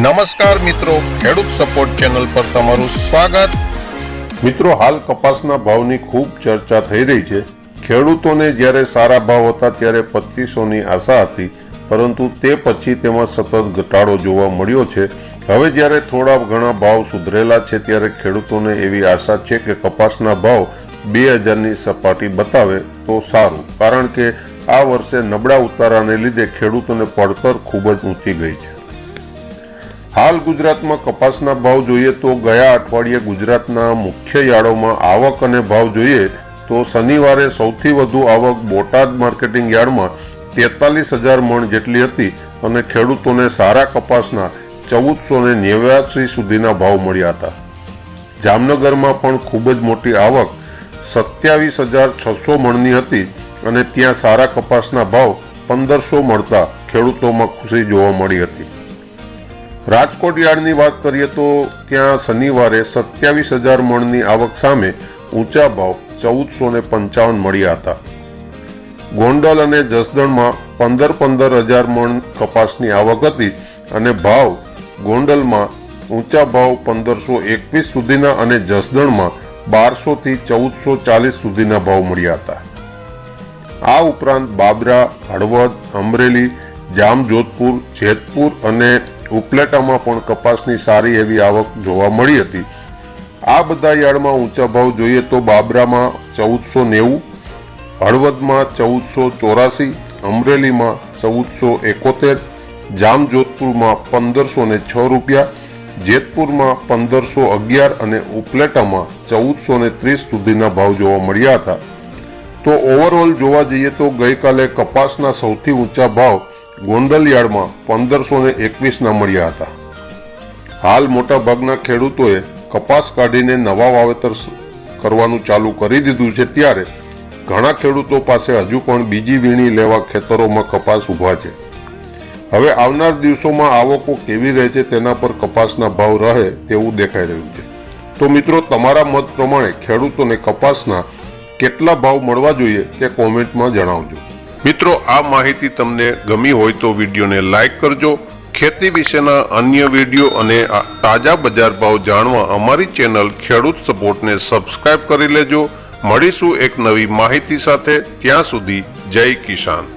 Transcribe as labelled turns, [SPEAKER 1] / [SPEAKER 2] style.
[SPEAKER 1] નમસ્કાર મિત્રો, ખેડૂત સપોર્ટ ચેનલ પર તમારું સ્વાગત.
[SPEAKER 2] મિત્રો, હાલ કપાસના ભાવની ખૂબ ચર્ચા થઈ રહી છે. ખેડૂતોને જ્યારે સારા ભાવ હતા ત્યારે પચીસોની આશા હતી, પરંતુ તે પછી તેમાં સતત ઘટાડો જોવા મળ્યો છે. હવે જ્યારે થોડા ઘણા ભાવ સુધરેલા છે ત્યારે ખેડૂતોને એવી આશા છે કે કપાસના ભાવ બે હજારની સપાટી બતાવે તો સારું, કારણ કે આ વર્ષે નબળા ઉતારાને લીધે ખેડૂતોને પડતર ખૂબ જ ઊંચી ગઈ છે. હાલ ગુજરાતમાં કપાસના ભાવ જોઈએ તો ગયા અઠવાડિયે ગુજરાતના મુખ્ય યાર્ડોમાં આવક અને ભાવ જોઈએ તો શનિવારે સૌથી વધુ આવક બોટાદ માર્કેટિંગ યાર્ડમાં તેતાલીસ હજાર મણ જેટલી હતી અને ખેડૂતોને સારા કપાસના ચૌદસો ને નેવ્યાસી સુધીના ભાવ મળ્યા હતા. જામનગરમાં પણ ખૂબ જ મોટી આવક સત્યાવીસ હજાર છસો મણની હતી અને ત્યાં સારા કપાસના ભાવ પંદરસો મળતા ખેડૂતોમાં ખુશી જોવા મળી હતી. રાજકોટ યાર્ડની વાત કરીએ તો ત્યાં શનિવારે સત્યાવીસ હજાર મણની આવક સામે ઊંચા ભાવ ચૌદસો ને પંચાવન મળ્યા હતા. ગોંડલ અને જસદણમાં પંદર પંદર હજાર મણ કપાસની આવક હતી અને ભાવ ગોંડલમાં ઊંચા ભાવ પંદરસો એકવીસ સુધીના અને જસદણમાં બારસોથી ચૌદસો ચાલીસ સુધીના ભાવ મળ્યા હતા. આ ઉપરાંત બાબરા, હળવદ, અમરેલી, જામજોધપુર, જેતપુર અને ઉપલેટામાં પણ કપાસની સારી એવી આવક જોવા મળી હતી. આ બધા યાર્ડમાં ઊંચા ભાવ જોઈએ તો બાબરામાં ચૌદસો નેવું, હળવદમાં ચૌદસો ચોરાસી, અમરેલીમાં ચૌદસો એકોતેર, જામજોધપુરમાં પંદરસો ને છ રૂપિયા, જેતપુરમાં પંદરસો અગિયાર અને ઉપલેટામાં ચૌદસો ને ત્રીસ સુધીના ભાવ જોવા મળ્યા હતા. તો ઓવરઓલ જોવા જઈએ તો ગઈકાલે કપાસના સૌથી ઊંચા ભાવ ગોંડલ યાર્ડમાં પંદરસો ને એકવીસના મળ્યા હતા. હાલ મોટાભાગના ખેડૂતોએ કપાસ કાઢીને નવા વાવેતર કરવાનું ચાલુ કરી દીધું છે ત્યારે ઘણા ખેડૂતો પાસે હજુ પણ બીજી વીણી લેવા ખેતરોમાં કપાસ ઊભા છે. હવે આવનાર દિવસોમાં આવકો કેવી રહે છે તેના પર કપાસના ભાવ રહે તેવું દેખાઈ રહ્યું છે. તો મિત્રો, તમારા મત પ્રમાણે ખેડૂતોને કપાસના કેટલા ભાવ મળવા જોઈએ તે કોમેન્ટમાં જણાવજો. મિત્રો, આ માહિતી તમને ગમી હોય તો વિડીયોને લાઈક કરજો. ખેતી વિશેના અન્ય વીડિયો અને તાજા બજાર ભાવ જાણવા અમારી ચેનલ ખેડૂત સપોર્ટને સબસ્ક્રાઇબ કરી લેજો. મળીશું એક નવી માહિતી સાથે. ત્યાં સુધી જય કિસાન.